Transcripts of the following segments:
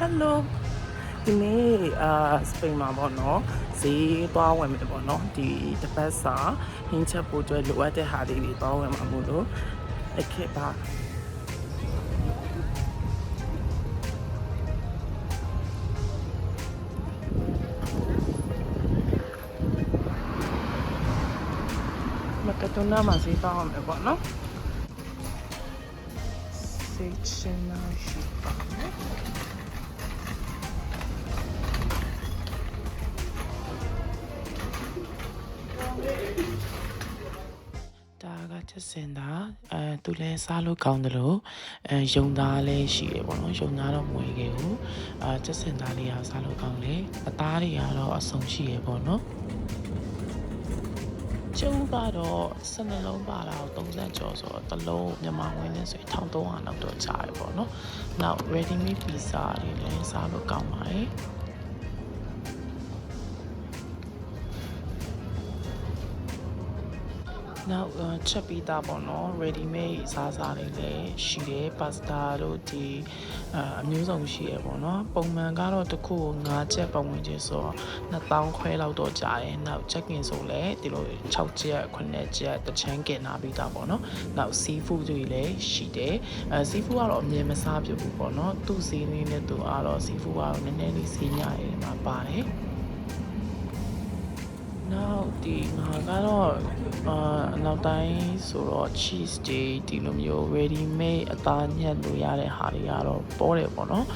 Hello ဒီနေ့အာစပိန်မှာပေါ့နော်ဈေးသွားဝင်မယ်ပေါ့နော်ဒီတစ်ပတ်စာဟင်းချက်ပို့ကျွဲလိုအပ်တဲ့ဟာလေးတွေသွားဝင်မှာမို့လို့အခက်ပါမကတုနာမှာဈေးသွားဝင်မယ်ပေါ့နော်စိတ်ချနာရှိပါမယ် ချက်စင်တာအဲသူလည်းစားလို့ကောင်းတယ်လို့အဲယုံသားလည်းရှိတယ်ပေါ့နော်ယုံသားတော့မွေခဲ့ဘူးအာချက်စင်တာလေးကစားလို့ကောင်းတယ်အသားတွေကတော့အဆုံရှိရပေါ့နော်ကျုံကတော့12လုံးပါတာကို30ကျော်ဆိုတော့တစ်လုံးမြန်မာဝင်နေဆိုရင်1300လောက်တော့ချရပေါ့နော်နောက် ready made pizza တွေလည်းစားလို့ကောင်းပါတယ် နောက်အာချက်ပြီးသားပေါ့နော် ready made စားစားတွေလည်းရှိတယ် pasta တို့ဒီအာအမျိုးစုံရှိရပေါ့နော်ပုံမှန်ကတော့တစ်ခုကို9ချက်ပတ်ဝန်းကျင်ဆိုတော့2000ခွဲလောက်တော့ကြာတယ်နောက် check in ဆိုလည်းဒီလို6ချက်9ချက်တချမ်းကင်နာပြီးသားပေါ့နော်နောက် seafood တွေလည်းရှိတယ်အဲ seafood ကတော့အမြင်မစားပြဘူးပေါ့နော်သူ့ဈေးလေးနဲ့သူကတော့ seafood ကတော့နည်းနည်းလေးဈေးညရည်မှာပါတယ်နောက် ဒီငါကတော့အာနောက်တိုင်းဆိုတော့ cheese တွေဒီလိုမျိုး ready made အသားညက်လို့ရတဲ့ဟာတွေကတော့ပေါ်တယ်ပေါ့နော်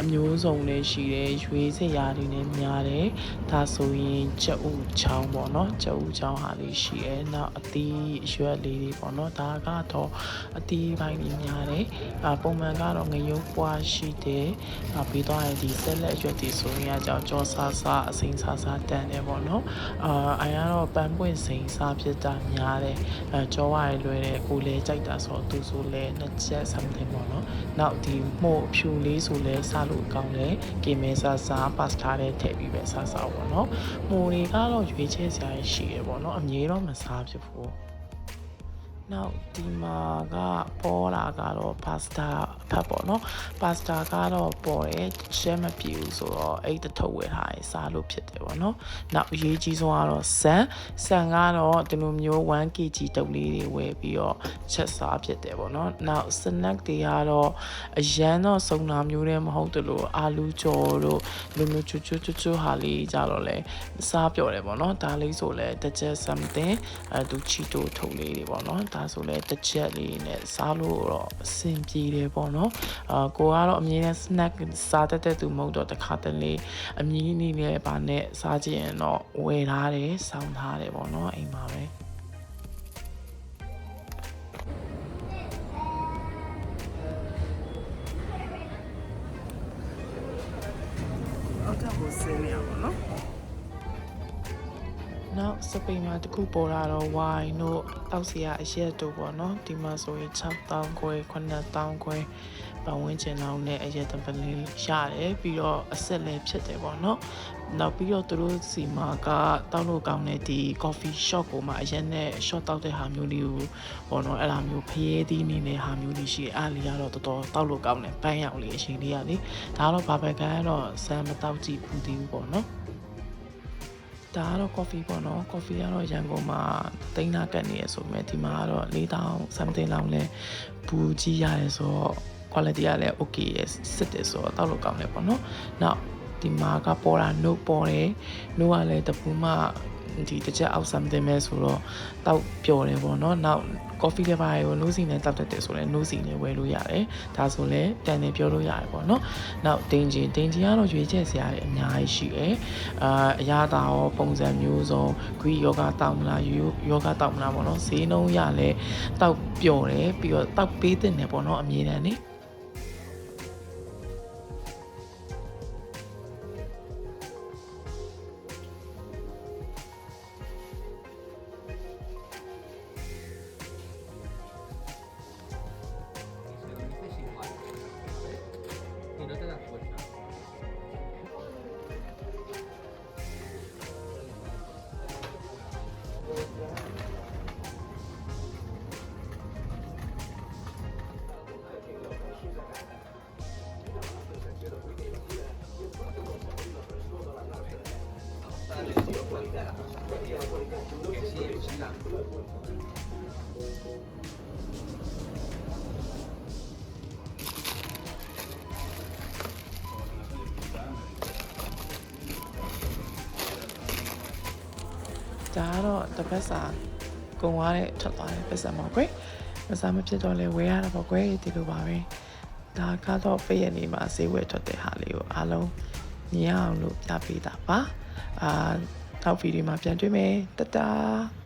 အမျိုးစုံလေးရှိတယ်ရွေးစရာတွေလည်းများတယ်ဒါဆိုရင်ချက်ဥချောင်းပေါ့နော်ချက်ဥချောင်းဟာလေးရှိတယ်နောက်အသီးအရွက်လေးတွေပေါ့နော်ဒါကတော့အသီးပိုင်းကြီးများတယ်အာပုံမှန်ကတော့ငရုတ်ပွားရှိတယ်အာပြီးတော့ရင်ဒီဆက်လက်အရွက်တွေဆိုရင်အကြောင်းကြောဆာဆာအစိမ်းဆာဆာတန်တယ်ပေါ့နော်အာအရင်ကတော့ပန်းပွင့်စိမ်းစားဖြစ်တာများတယ်အဲကြောဝါရလွယ်တယ်ကိုလည်းကြိုက်တာဆိုတော့သူဆိုလည်းနှစ်ချက် something ပေါ့နော်နောက်ဒီမို့ဖြူလေးဆိုလည်းစားလို့ကောင်းတယ်ကင်မဲဆာဆာပစတာနဲ့ထည့်ပြီးပဲစားစားပေါ့နော်မိုတွေကတော့ရွေးချယ်စရာရှိရပေါ့နော်အမြဲတော့မစားဖြစ်ဘူး နောက်ဒီမှာကပေါ်လာကတော့ pasta ဖတ်ပေါ့နော် pasta ကတော့ပေါ်တယ်ရှဲမပြည့်ဘူးဆိုတော့အဲ့တထုပ်ဝယ်ထားရင်စားလို့ဖြစ်တယ်ပေါ့နော်နောက်အရေးကြီးဆုံးကတော့ဆန်ဆန်ကတော့ဒီလိုမျိုး 1kg တုပ်လေးတွေဝယ်ပြီးတော့ချက်စားဖြစ်တယ်ပေါ့နော်နောက် snack တွေကတော့အရန်တော့စုံနာမျိုးတွေမဟုတ်တလို့အာလူကြော်တို့လူမျိုးချွတ်ချွတ်ချွတ်ချွတ်ဟာလေးကြတော့လဲစားပြော်တယ်ပေါ့နော်ဒါလေးဆိုလဲတစ်ချက် something အဲသူချီတိုထုတ်လေးတွေပေါ့နော်ဒါဆိုလဲတစ်ချက်လေးနဲ့စားလို့တော့အဆင်ပြေတယ်ပေါ့နော်အာကိုကတော့အမြဲတမ်း snack စားတတ်တဲ့သူမဟုတ်တော့တစ်ခါတလေအမြင်နေနဲ့ဗာနဲ့စားကြည့်ရင်တော့ဝယ်ထားတယ်စောင်းထားတယ်ပေါ့နော်အိမ်မှာပဲအောက်ထပ်ကိုဆင်းနေရပါတော့နော က်စပိန်မှာတခုပေါ်လာတော့ wine တို့တောက်စီရအရက်တို့ပေါ့နော်ဒီမှာဆိုရင်6000ခွဲ9000ခွဲပတ်ဝန်းကျင်လောက်နဲ့အရက်တပလင်းရတယ်ပြီးတော့အဆက်လည်းဖြစ်တယ်ပေါ့နော်နောက်ပြီးတော့သူတို့စီမှာကတောက်လို့ကောင်းတဲ့ဒီ coffee shop ကိုမှအရက်နဲ့ shot တောက်တဲ့ဟာမျိုးလေးကိုပေါ့နော်အဲ့လိုမျိုးဖျဲသီးနေတဲ့ဟာမျိုးလေးရှိတယ်အားလေးကတော့တော်တော်တောက်လို့ကောင်းတယ်ပန်းရောင်လေးအချိန်လေးကလေဒါကတော့ဘာပဲကတော့ဆမ်းမတောက်ကြည့်ဘူးသေးဘူးပေါ့နော် ဒါကတော့ coffee ပေါ့နော် coffee ကတော့ရန်ကုန်မှာတိန်းနာကတ်နေရဆိုပေမဲ့ဒီမှာကတော့4000 something လောက်လဲဘူးကြီးရတယ်ဆိုတော့ quality ကလည်း okay ရစစ်တယ်ဆိုတော့တောက်လို့ကောင်းတယ်ပေါ့နော်နောက်ဒီမှာကပေါ်တာ note ပေါ်တယ် note ကလည်းတပူးမှ ဒီတစ်ချက်အောက် something ပဲဆိုတော့တောက်ပျော်တယ်ပေါ့နော်နောက် coffee လည်းပါတယ်ကို no စီနဲ့တောက်တတ်တယ်ဆိုလည်း no စီနဲ့ဝယ်လို့ရတယ်ဒါဆိုလည်းတန်တယ်ပြောလို့ရတယ်ပေါ့နော်နောက်တင်ကြီးတင်ကြီးကတော့ရွေးချက်စရာတွေအများကြီးရှိတယ်အာအရာတာရောပုံစံမျိုးစုံ Greek yoga တောက်မလား yoga တောက်မလားပေါ့နော်ဈေးနှုန်းရလဲတောက်ပျော်တယ်ပြီးတော့တောက်ပေးတဲ့နယ်ပေါ့နော်အမြဲတမ်းနေ ဒါကတော့တစ်ပတ်စာကုံသွားတဲ့ထွက်သွားတဲ့ပတ်စံပေါ့ကွယ်မစားမဖြစ်တော့လဲဝယ်ရတာပေါ့ကွယ်ဒီလိုပါပဲဒါကတော့ပိတ်ရနေမှာဈေးဝယ်ထွက်တဲ့ဟာလေးကိုအားလုံးမြင်အောင်လို့ပြပေးတာပါအာနောက်ဗီဒီယိုမှာပြန်တွေ့မယ်တတား